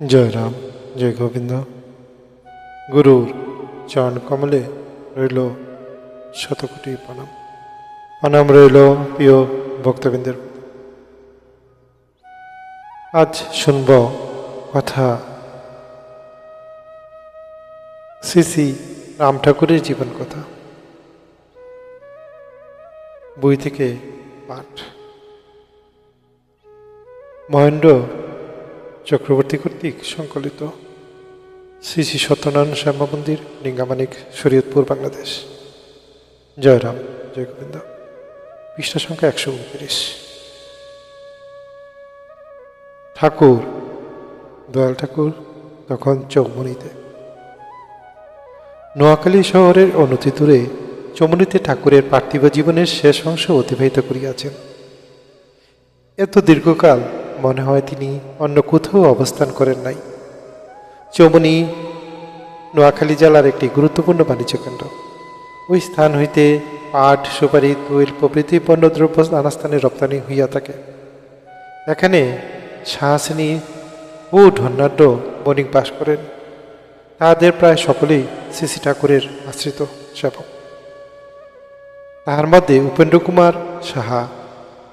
জয় রাম জয় গোবিন্দ। গুরুর চরণ কমলে রইল শতকোটি প্রণাম। প্রণাম রইল প্রিয় ভক্তবৃন্দের। আজ শুনব কথা শ্রী শ্রী রাম ঠাকুরের জীবন কথা। বই থেকে পাঠ মহেন্দ্র চক্রবর্তী কর্তৃক সংকলিত শ্রী শ্রী সত্যনারায়ণ শ্যামা মন্দির, লিঙ্গামানিক শরীয়তপুর, বাংলাদেশ। জয়রাম জয় গোবিন্দ। পৃষ্ঠা সংখ্যা একশো উনত্রিশ। ঠাকুর, দয়াল ঠাকুর, তখন চৌমনিতে। নোয়াখালী শহরের অনতি দূরে চমনিতে ঠাকুরের পার্থিব জীবনের শেষ অংশ অতিবাহিত করিয়াছেন। এত দীর্ঘকাল মনে হয় তিনি অন্য কোথাও অবস্থান করেন নাই। চৌমনি নোয়াখালী জেলার একটি গুরুত্বপূর্ণ বাণিজ্য কেন্দ্র। ওই স্থান হইতে পাট, সুপারি, তৈল প্রভৃতি পণ্যদ্রব্য নানাস্থানে রপ্তানি হইয়া থাকে। এখানে শাহসিনী ও ধন্যাঢ্য বণিক বাস করেন। তাহাদের প্রায় সকলেই শ্রী ঠাকুরের আশ্রিত সেবক। তাহার মধ্যে উপেন্দ্র কুমার সাহা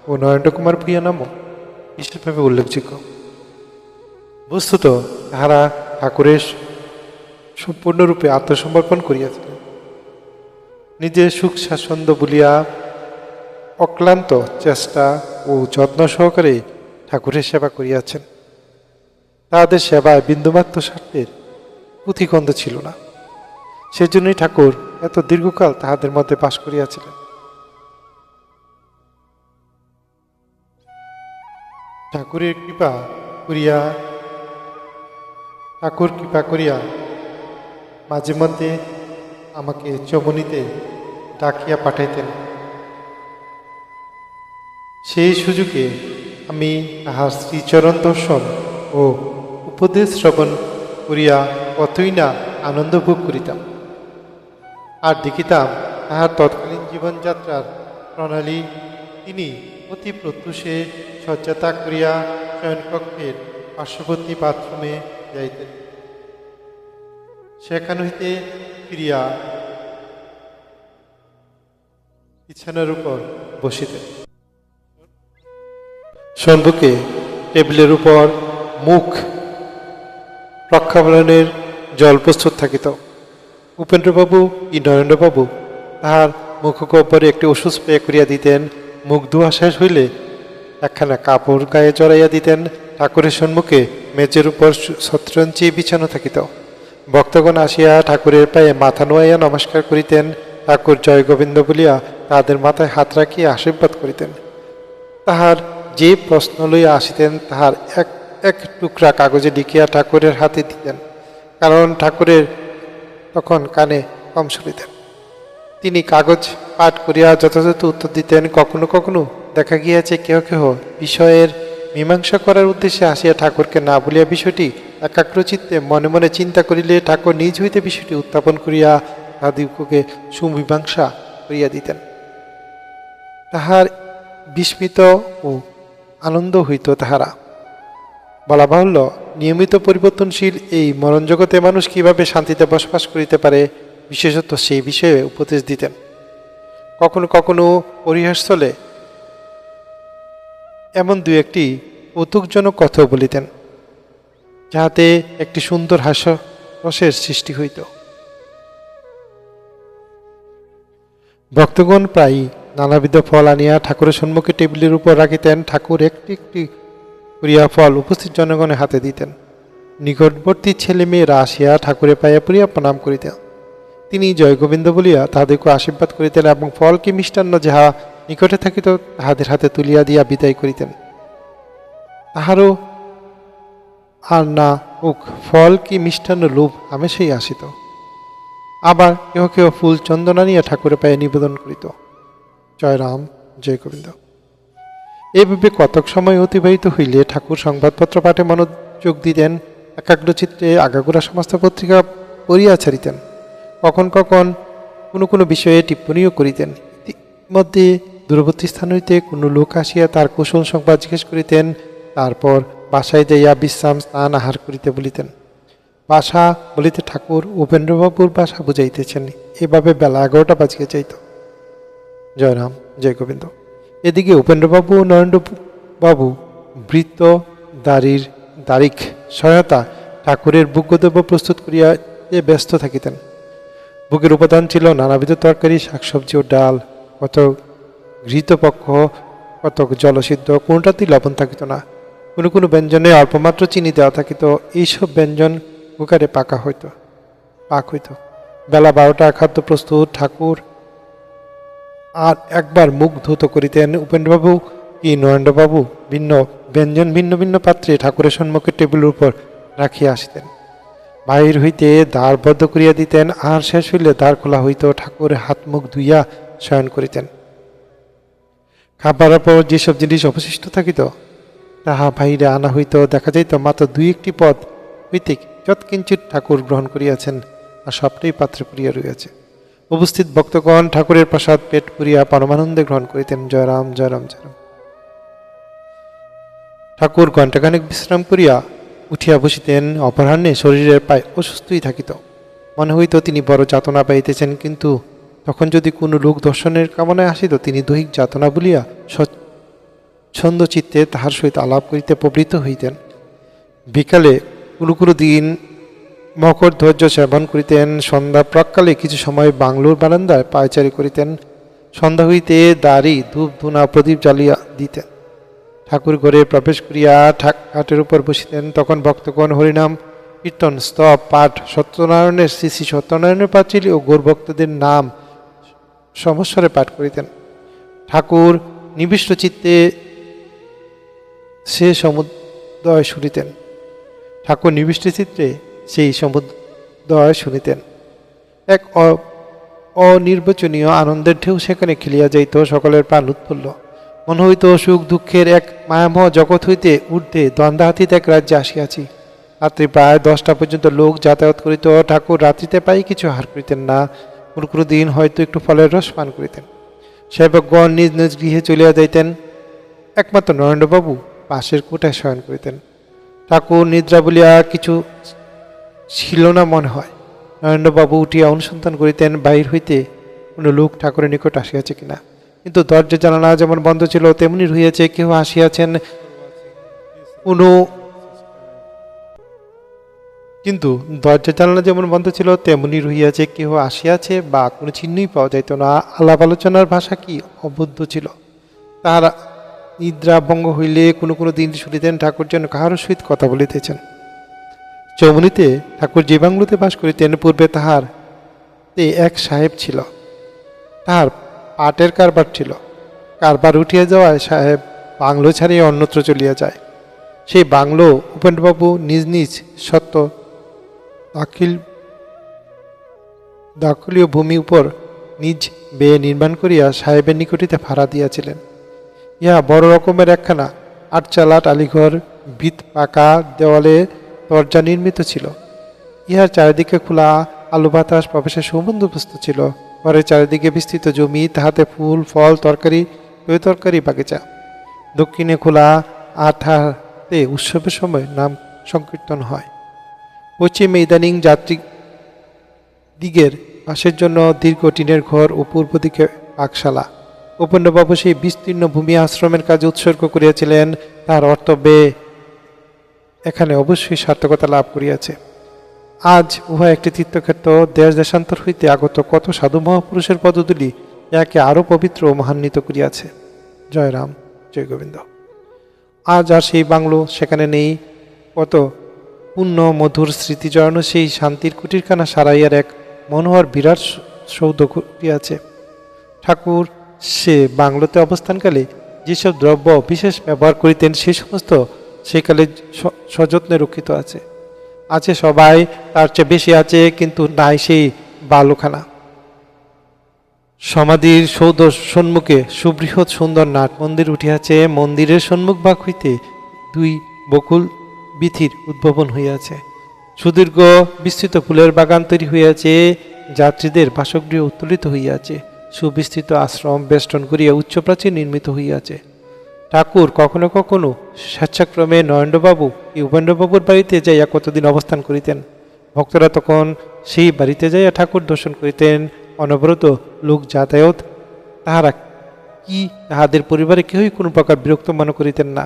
ও নরেন্দ্র কুমার ভূঁইয়া নামও বিশেষভাবে উল্লেখযোগ্য। বস্তুত তাহারা ঠাকুরের সম্পূর্ণরূপে আত্মসমর্পণ করিয়াছিলেন নিজের সুখ স্বাচ্ছন্দ্য বলিয়া অক্লান্ত চেষ্টা ও যত্ন সহকারে ঠাকুরের সেবা করিয়াছেন। তাহাদের সেবায় বিন্দুমাত্র স্বার্থের পুঁথিগন্ধ ছিল না। সেজন্যই ঠাকুর এত দীর্ঘকাল তাহাদের মধ্যে বাস করিয়াছিলেন। ঠাকুরের কৃপা করিয়া, ঠাকুর কৃপা করিয়া মাঝে মধ্যে আমাকে চমনিতে ডাকিয়া পাঠাইতেন। সেই সুযোগে আমি তাহার শ্রীচরণ দর্শন ও উপদেশ শ্রবণ করিয়া কতই না আনন্দ ভোগ করিতাম আর দেখিতাম তাহার তৎকালীন জীবনযাত্রার প্রণালী তিনি অতি প্রত্যুষে শয্যাতা করিয়া শয়নকক্ষের পার্শ্ববর্তী বাথরুমে যাইতেন। সেখান হইতে ফিরিয়া বিছানার উপর বসিতেন। সম্মুখে টেবিলের উপর মুখ রক্ষাবলনের জল প্রস্তুত থাকিত। উপেন্দ্রবাবু কি নরেন্দ্রবাবু তাহার মুখগহ্বরে একটি ওষুধ স্প্রে করিয়া দিতেন মুখ ধোয়া শেষ হইলে একখানা কাপড় গায়ে জড়াইয়া দিতেন ঠাকুরের সম্মুখে মেজের উপর শতরঞ্চি বিছানো থাকিত। ভক্তগণ আসিয়া ঠাকুরের পায়ে মাথা নোয়াইয়া নমস্কার করিতেন, ঠাকুর জয় গোবিন্দ বলিয়া তাদের মাথায় হাত রাখিয়া আশীর্বাদ করিতেন। তাহার যে প্রশ্ন লইয়া আসিতেন, তাহার এক এক টুকরা কাগজে লিখিয়া ঠাকুরের হাতে দিতেন, কারণ ঠাকুরের তখন কানে কম শুনিতেন। তিনি কাগজ পাঠ করিয়া যথাযথ উত্তর দিতেন কখনো কখনো। দেখা গিয়াছে কেহ কেহ বিষয়ের মীমাংসা করার উদ্দেশ্যে আসিয়া ঠাকুরকে না বলিয়া বিষয়টি একাগ্রচিত্তে মনে মনে চিন্তা করিলে ঠাকুর নিজ হইতে বিষয়টি উত্থাপন করিয়া তাদিগকে সুমীমাংসা করিয়া দিতেন। তাহার বিস্মিত ও আনন্দ হইত তাহারা। বলা বাহুল্য, নিয়মিত পরিবর্তনশীল এই মরণ জগতে মানুষ কীভাবে শান্তিতে বসবাস করিতে পারে, বিশেষত সেই বিষয়ে উপদেশ দিতেন। কখনো কখনো পরিহাসস্থলে এমন দু একটি কৌতুকজনক কথাও বলিতেন, যাহাতে একটি সুন্দর হাস্য রসের সৃষ্টি হইত। ভক্তগণ প্রায়ই নানাবিধ ফল আনিয়া ঠাকুরের সম্মুখে টেবিলের উপর রাখিতেন। ঠাকুর একটি একটি করিয়া ফল উপস্থিত জনগণের হাতে দিতেন। নিকটবর্তী ছেলে মেয়েরা আসিয়া ঠাকুরের পায়ে পড়িয়া প্রণাম করিতেন। তিনি জয় গোবিন্দ বলিয়া তাহাদেরকে আশীর্বাদ করিতেন এবং ফল কি মিষ্টান্ন যাহা নিকটে থাকিত, তাহাদের হাতে তুলিয়া দিয়া বিদায় করিতেন। তাহারও আর না উক ফল কি মিষ্টান্ন লোভ হামেশাই আসিত। আবার কেহ কেহ ফুল চন্দনা নিয়ে ঠাকুরের পায়ে নিবেদন করিত। জয় রাম জয় গোবিন্দ এইভাবে কতক সময় অতিবাহিত হইলে ঠাকুর সংবাদপত্র পাঠে মনোযোগ দিতেন একাগ্রচিত্রে আগাগোড়া সমস্ত পত্রিকা পড়িয়া ছাড়িতেন। কখন কখন কোনো কোনো বিষয়ে টিপ্পণীও করিতেন। ইতিমধ্যে দূরবর্তী স্থান হইতে কোনো লোক আসিয়া তার কুশল সংবাদ জিজ্ঞেস করিতেন, তারপর বাসায় যাইয়া বিশ্রাম স্নান আহার করিতে বলিতেন। বাসা বলিতে ঠাকুর, উপেন্দ্রবাবুর বাসা বুঝাইতেছেন, এভাবে বেলা এগারোটা বাজিয়ে যাইত। জয়রাম জয় গোবিন্দ এদিকে উপেন্দ্রবাবু ও নরেন্দ্রবাবু বৃত্ত, দাড়ির দারিক সহায়তা ঠাকুরের বুকদেব প্রস্তুত করিয়া ব্যস্ত থাকিতেন। বুকের উপাদান ছিল নানাবিধ তরকারি, শাকসবজি ও ডাল, কত ঘৃতপক্ষ, কত জলসিদ্ধ কোনোটাতেই লবণ থাকিত না। কোনো কোনো ব্যঞ্জনে অল্পমাত্র চিনি দেওয়া থাকিত, এইসব ব্যঞ্জন কুকারে পাকা হইত, পাক হইত। বেলা বারোটা খাদ্য প্রস্তুত, ঠাকুর আর একবার মুখ ধুত করিতেন উপেন্দ্রবাবু কি নরেন্দ্রবাবু? ভিন্ন ব্যঞ্জন, ভিন্ন ভিন্ন পাত্রে ঠাকুরের সম্মুখে টেবিলের উপর রাখিয়া আসিতেন। বাহির হইতে দ্বার বদ্ধ করিয়া দিতেন, আর শেষ হইলে দ্বার খোলা হইত ঠাকুর হাত মুখ ধুইয়া শয়ন করিতেন। খাবারের পর যেসব জিনিস অবশিষ্ট থাকিত, তাহা বাহিরে আনা হইত দেখা যাইত, মাত্র দুই একটি পদ হইতে যৎকিঞ্চিত ঠাকুর গ্রহণ করিয়াছেন, আর সবটাই পাত্রে পড়িয়া রইয়াছে উপস্থিত ভক্তগণ ঠাকুরের প্রসাদ পেট পুরিয়া পরমানন্দে গ্রহণ করিতেন, জয়রাম জয়রাম জয়রাম। ঠাকুর ঘণ্টাখানেক বিশ্রাম করিয়া উঠিয়া বসিতেন, অপরাহ্নে শরীরের পায়ে অসুস্থই থাকিত। মনে হইত তিনি বড় যাতনা পাইতেছেন, কিন্তু তখন যদি কোনো লোক দর্শনের কামনায় আসিত, তিনি দৈহিক যাতনা বলিয়া ছন্দ চিত্তে তাহার সহিত আলাপ করিতে প্রবৃত্ত হইতেন। বিকালে কোনো দিন মকর ধৈর্য সেবন করিতেন, সন্ধ্যা প্রাককালে কিছু সময় বাংলোর বারান্দায় পায়চারি করিতেন, সন্ধ্যা হইতে দাড়ি, ধূপ, ধুনা, প্রদীপ জ্বালিয়া দিতেন। ঠাকুর ঘরে প্রবেশ করিয়া ঠাক খাটের উপর বসিতেন, তখন ভক্তগণ হরিনাম কীর্তন, স্তব, পাঠ, সত্যনারায়ণের শ্রী শ্রী সত্যনারায়ণের পাঁচিল ও গৌরভক্তদের নাম সমস্বরে পাঠ করিতেন। ঠাকুর নিবিষ্ট চিত্তে সে সমুদয় শুনিতেন। ঠাকুর নিবিষ্ট চিত্রে সেই সমুদয় শুনিতেন। এক অনির্বচনীয় আনন্দের ঢেউ সেখানে খেলিয়া যাইত, সকলের প্রাণ উৎফুল্ল। মনে হইত সুখ দুঃখের এক মায়াময় জগৎ হইতে ঊর্ধ্বে দ্বন্দ্বাতীত এক রাজ্যে আসিয়াছি। রাত্রি প্রায় দশটা পর্যন্ত লোক যাতায়াত করিত। ঠাকুর রাত্রিতে পাই কিছু হার করিতেন না। কোনো কোনো দিন হয়তো একটু ফলের রস পান করিতেন। সেবকগণ নিজ নিজ গৃহে চলিয়া যাইতেন। একমাত্র নরেন্দ্রবাবু পাশের কোটায় শয়ন করিতেন। ঠাকুর নিদ্রা বলিয়া কিছু ছিল না মনে হয়। নরেন্দ্রবাবু উঠিয়া অনুসন্ধান করিতেন, বাহির হইতে কোনো লোক ঠাকুরের নিকট আসিয়াছে কিনা। কিন্তু দরজা জানালা যেমন বন্ধ ছিল, তেমনি রহিয়াছে কেউ আসিয়াছেন কোনো। কিন্তু দরজা জানালা যেমন বন্ধ ছিল, তেমনি রহিয়াছে, কেহ আসিয়াছে বা কোনো চিহ্নই পাওয়া যাইত না। আলাপ আলোচনার ভাষা কি অবদ্ধ ছিল? তাহার নিদ্রা ভঙ্গ হইলে কোনো কোনো দিন শুনিতেন ঠাকুর যেন কাহারও সহিত কথা বলিতেছেন। চৌমনিতে ঠাকুর যে বাংলোতে বাস করিতেন, পূর্বে তাহার তে এক সাহেব ছিল। তাহার পাটের কারবার ছিল। কারবার উঠিয়া যাওয়ায় সাহেব বাংলো ছাড়িয়ে অন্যত্র চলিয়া যায়। সেই বাংলো উপেন্দ্রবাবু নিজ নিজ সত্য দাখিল দাখলীয় ভূমি উপর নিজ বেয়ে নির্মাণ করিয়া সাহেবের নিকটিতে ভাড়া দিয়াছিলেন। ইহা বড় রকমের একখানা আটচালা টালিঘর ভিত পাকা দেওয়ালে দরজা নির্মিত ছিল। ইহার চারিদিকে খোলা আলু বাতাস, প্রবেশের সুবন্দোবস্ত ছিল। ঘরের চারিদিকে বিস্তৃত জমি, তাহাতে ফুল, ফল, তরকারি তরকারি, বাগিচা। দক্ষিণে খোলা আঠাতে উৎসবের সময় নাম সংকীর্তন হয়। পশ্চিমে ইদানিং যাত্রী দিগের বাসের জন্য দীর্ঘ টিনের ঘর ও পূর্ব দিকে পাকশালা। উপেন্দ্রবাবু সেই বিস্তীর্ণ ভূমি আশ্রমের কাজে উৎসর্গ করিয়াছিলেন। তার অর্থ ব্যয় এখানে অবশ্যই সার্থকতা লাভ করিয়াছে। আজ উহা একটি তীর্থক্ষেত্র, দেশ দেশান্তর হইতে আগত কত সাধু মহাপুরুষের পদধূলি ইয়াকে আরও পবিত্র ও মহান্বিত করিয়াছে। জয় রাম, জয় গোবিন্দ। আজ আর সেই বাংলো সেখানে নেই কত পূর্ণ মধুর স্মৃতি জড়ানো সেই শান্তির কুটিরখানা সারাইয়ার এক মনোহর বিরাট সৌধ করিয়াছে। ঠাকুর, সে বাংলোতে অবস্থানকালে যেসব দ্রব্য বিশেষ ব্যবহার করিতেন, সে সমস্ত সেকালে সযত্নে রক্ষিত আছে। আছে সবাই, তার চেয়ে বেশি আছে কিন্তু নাই সেই বালুখানা। সমাধির সৌধ সম্মুখে সুবৃহৎ সুন্দর নাট মন্দির উঠিয়াছে। মন্দিরের সম্মুখ ভাগ হইতে দুই বকুল বিথির উদ্ভাবন হইয়াছে। সুদীর্ঘ বিস্তৃত ফুলের বাগান তৈরি হইয়াছে। যাত্রীদের বাসগৃহ উত্তোলিত হইয়াছে। সুবিস্তৃত আশ্রম, বেষ্টন করিয়া উচ্চ প্রাচীর নির্মিত হইয়াছে। ঠাকুর, কখনো কখনো স্বেচ্ছাক্রমে এই উপেন্দ্রবাবুর বাড়িতে যাইয়া কতদিন অবস্থান করিতেন? ভক্তরা তখন সেই বাড়িতে যাইয়া ঠাকুর দর্শন করিতেন। অনবরত লোক যাতায়াত, তাহারা কি তাহাদের পরিবারে কেউই কোনো প্রকার বিরক্ত মনে করিতেন না।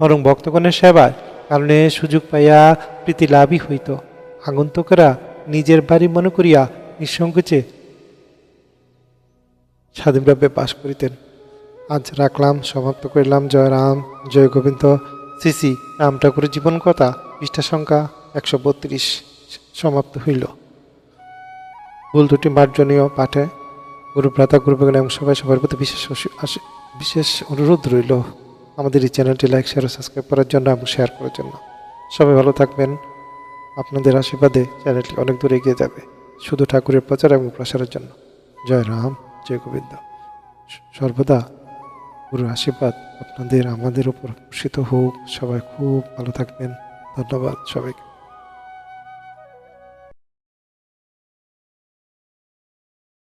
বরং ভক্তগণের সেবার কারণে সুযোগ পাইয়া প্রীতি লাভই হইত। আগন্তুকেরা নিজের বাড়ি মনে করিয়া নিঃসংকোচে স্বাধীনভাবে বাস করিতেন। আজ রাখলাম, সমাপ্ত করিলাম। জয় রাম, জয় গোবিন্দ। শ্রী রাম ঠাকুরের জীবন কথা, পৃষ্ঠা সংখ্যা একশো বত্রিশ সমাপ্ত হইল। ভুল দুটি মার্জনীয় পাঠে গুরু ভ্রাতা গুরু বেগন এবং সবাই সবার প্রতি বিশেষ বিশেষ অনুরোধ রইল। আমাদের এই চ্যানেলটি লাইক, শেয়ার ও সাবস্ক্রাইব করার জন্য এবং শেয়ার করার জন্য। সবাই ভালো থাকবেন। আপনাদের আশীর্বাদে চ্যানেলটি অনেক দূর এগিয়ে যাবে। শুধু ঠাকুরের প্রচার এবং প্রসারের জন্য। জয় রাম, জয় গোবিন্দ। সর্বদা গুরুর আশীর্বাদ আপনাদের আমাদের উপর বর্ষিত হোক। সবাই খুব ভালো থাকবেন। ধন্যবাদ সবাইকে।